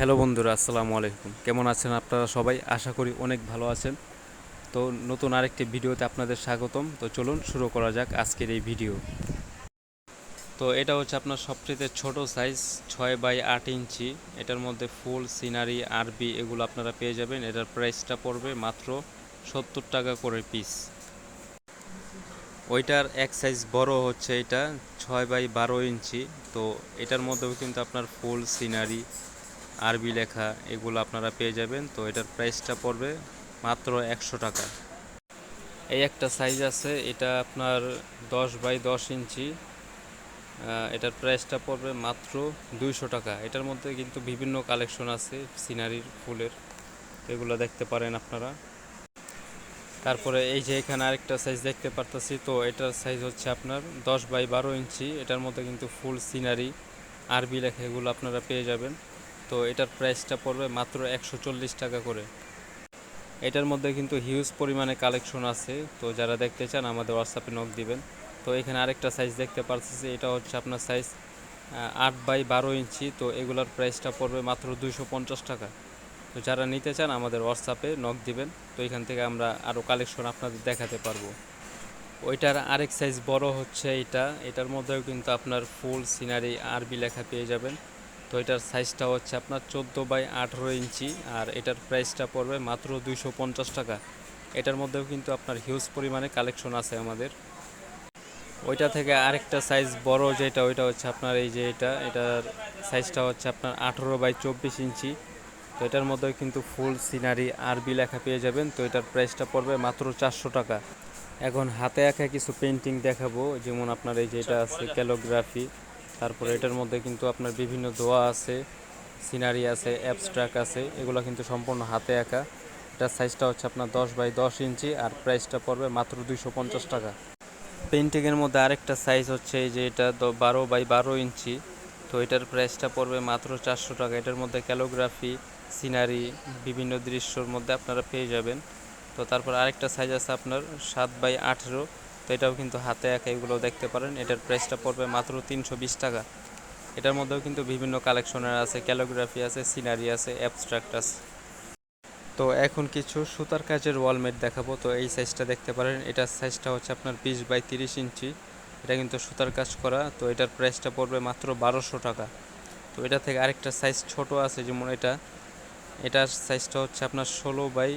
Hello বন্ধুরা, আসসালামু আলাইকুম। কেমন আছেন আপনারা সবাই? আশা করি অনেক ভালো আছেন। তো নতুন আরেকটি ভিডিওতে আপনাদের স্বাগতম। তো চলুন শুরু করা যাক আজকের এই ভিডিও। তো এটা হচ্ছে আপনার সবচেয়ে ছোট সাইজ ছয় বাই আট ইঞ্চি। এটার মধ্যে ফুল, সিনারি, আরবি এগুলো আপনারা পেয়ে যাবেন। এটার প্রাইসটা পড়বে মাত্র সত্তর টাকা করে পিস ওইটার এক সাইজ বড় হচ্ছে এটা, ছয় বাই বারো ইঞ্চি। তো এটার মধ্যেও কিন্তু আপনার ফুল, সিনারি আরবি লেখা, এগুলো আপনারা পেয়ে যাবেন। তো এটার প্রাইসটা পড়বে মাত্র একশো টাকা। এই একটা সাইজ আছে, এটা আপনার দশ বাই দশ ইঞ্চি। এটার প্রাইসটা পড়বে মাত্র দুইশো টাকা। এটার মধ্যে কিন্তু বিভিন্ন কালেকশন আছে, সিনারির ফুলের। এগুলো দেখতে পারেন আপনারা। তারপরে এই যে এখানে আরেকটা সাইজ দেখতে পারতেছি, তো এটার সাইজ হচ্ছে আপনার দশ বাই বারো ইঞ্চি। এটার মধ্যে কিন্তু ফুল, সিনারি, আরবি লেখা এগুলো আপনারা পেয়ে যাবেন। তো এটার প্রাইসটা পড়বে মাত্র একশো চল্লিশ টাকা করে। এটার মধ্যে কিন্তু হিউজ পরিমাণে কালেকশন আছে, তো যারা দেখতে চান আমাদের হোয়াটসঅ্যাপে নক দিবেন। তো এখানে আরেকটা সাইজ দেখতে পারতেছি, এটা হচ্ছে আপনার সাইজ আট বাই বারো ইঞ্চি, তো এগুলোর প্রাইসটা পড়বে মাত্র দুইশো পঞ্চাশ টাকা। তো যারা নিতে চান আমাদের হোয়াটসঅ্যাপে নক দিবেন, তো এখান থেকে আমরা আরও কালেকশন আপনাদের দেখাতে পারব। ওইটার আরেক সাইজ বড় হচ্ছে এটা এটার মধ্যেও কিন্তু আপনার ফুল সিনারি আরবি লেখা পেয়ে যাবেন। তো এটার সাইজটা হচ্ছে আপনার চোদ্দ বাই আঠেরো ইঞ্চি, আর এটার প্রাইসটা পড়বে মাত্র দুইশো পঞ্চাশ টাকা। এটার মধ্যেও কিন্তু আপনার হিউজ পরিমাণে কালেকশন আছে আমাদের। ওইটা থেকে আরেকটা সাইজ বড় যেটা, ওইটা হচ্ছে আপনার এই যে এটা, এটার সাইজটা হচ্ছে আপনার আঠেরো বাই চব্বিশ ইঞ্চি। তো এটার মধ্যেও কিন্তু ফুল সিনারি আরবি লেখা পেয়ে যাবেন, তো এটার প্রাইসটা পড়বে মাত্র চারশো টাকা। এখন হাতে আঁকা কিছু পেন্টিং দেখাবো, যেমন আপনার এই যে এটা আছে ক্যালোগ্রাফি তারপরে এটার মধ্যে কিন্তু আপনার বিভিন্ন দোয়া আছে, সিনারি আছে অ্যাবস্ট্রাক আছে, এগুলো কিন্তু সম্পূর্ণ হাতে আঁকা এটার সাইজটা হচ্ছে আপনার দশ বাই দশ ইঞ্চি আর প্রাইসটা পড়বে মাত্র দুইশো পঞ্চাশ টাকা। পেন্টিংয়ের মধ্যে আরেকটা সাইজ হচ্ছে এই যে এটা বারো বাই বারো ইঞ্চি। তো এটার প্রাইসটা পড়বে মাত্র চারশো টাকা। এটার মধ্যে ক্যালোগ্রাফি সিনারি বিভিন্ন দৃশ্যর মধ্যে আপনারা পেয়ে যাবেন। তো তারপর আরেকটা সাইজ আছে আপনার সাত বাই আঠেরো। তো এটাও কিন্তু হাতে আঁকা এগুলো দেখতে পারেন। এটার প্রাইসটা পড়বে মাত্র তিনশো বিশ টাকা। এটার মধ্যেও কিন্তু বিভিন্ন কালেকশনের আছে ক্যালোগ্রাফি আছে সিনারি আছে অ্যাবস্ট্রাক্ট আছে। তো এখন কিছু সুতার কাজের ওয়ালমেট দেখাবো। তো এই সাইজটা দেখতে পারেন। এটার সাইজটা হচ্ছে আপনার বিশ বাই তিরিশ ইঞ্চি। এটা কিন্তু সুতার কাজ করা। তো এটার প্রাইসটা পড়বে মাত্র বারোশো টাকা। তো এটা থেকে আরেকটা সাইজ ছোট আছে যেমন এটা। এটার সাইজটা হচ্ছে আপনার ষোলো বাই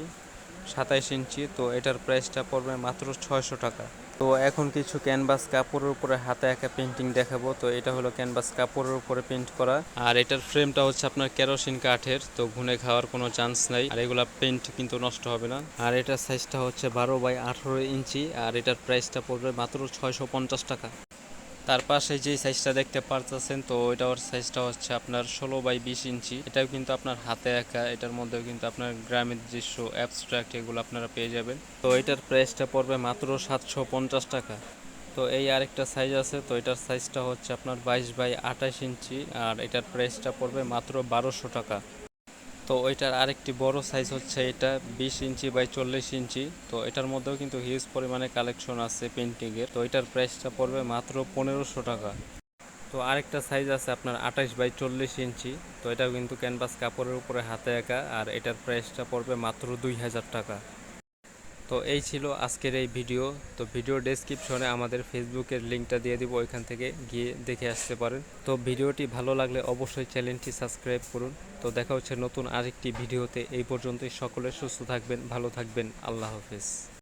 সাতাইশ ইঞ্চি। তো এটার প্রাইসটা পড়বে মাত্র ছয়শো টাকা। তো এখন কিছু ক্যানভাস কাপড়ের উপরে হাতে একা পেন্টিং দেখাবো। তো এটা হলো ক্যানভাস কাপড়ের উপরে পেন্ট করা। আর এটার ফ্রেমটা হচ্ছে আপনার কেরোসিন কাঠের, তো ঘুনে খাওয়ার কোনো চান্স নাই। আর এগুলা পেন্ট কিন্তু নষ্ট হবে না। আর এটার সাইজটা হচ্ছে বারো বাই আঠারো ইঞ্চি, আর এটার প্রাইসটা পড়বে মাত্র ছয়শো পঞ্চাশ টাকা। তার পাশে যে সাইজটা দেখতে পারতেছেন, তো এটার সাইজটা হচ্ছে আপনার ষোলো বাই বিশ ইঞ্চি। এটাও কিন্তু আপনার হাতে আঁকা এটার মধ্যেও কিন্তু আপনার গ্রামের দৃশ্য অ্যাবস্ট্রাক্ট এগুলো আপনারা পেয়ে যাবেন। তো এটার প্রাইসটা পড়বে মাত্র সাতশো পঞ্চাশ টাকা। তো এই আরেকটা সাইজ আছে, তো এটার সাইজটা হচ্ছে আপনার বাইশ বাই আঠাশ ইঞ্চি, আর এটার প্রাইসটা পড়বে মাত্র বারোশো টাকা। তো ওইটার আরেকটি বড় সাইজ হচ্ছে এটা বিশ ইঞ্চি বাই চল্লিশ ইঞ্চি। তো এটার মধ্যেও কিন্তু হিউজ পরিমাণে কালেকশন আছে পেন্টিংয়ের তো এটার প্রাইসটা পড়বে মাত্র পনেরোশো টাকা। তো আরেকটা সাইজ আছে আপনার আঠাশ বাই চল্লিশ ইঞ্চি। তো এটাও কিন্তু ক্যানভাস কাপড়ের উপরে হাতে একা আর এটার প্রাইসটা পড়বে মাত্র দুই হাজার টাকা। তো এই ছিল আজকের এই ভিডিও। তো ভিডিও ডেসক্রিপশনে আমাদের ফেসবুকের লিঙ্কটা দিয়ে দিব, ওইখান থেকে গিয়ে দেখে আসতে পারেন। তো ভিডিওটি ভালো লাগলে অবশ্যই চ্যানেলটি সাবস্ক্রাইব করুন। তো দেখা হচ্ছে নতুন আরেকটি ভিডিওতে। এই পর্যন্তই সকলে সুস্থ থাকবেন, ভালো থাকবেন। আল্লাহ হাফেজ।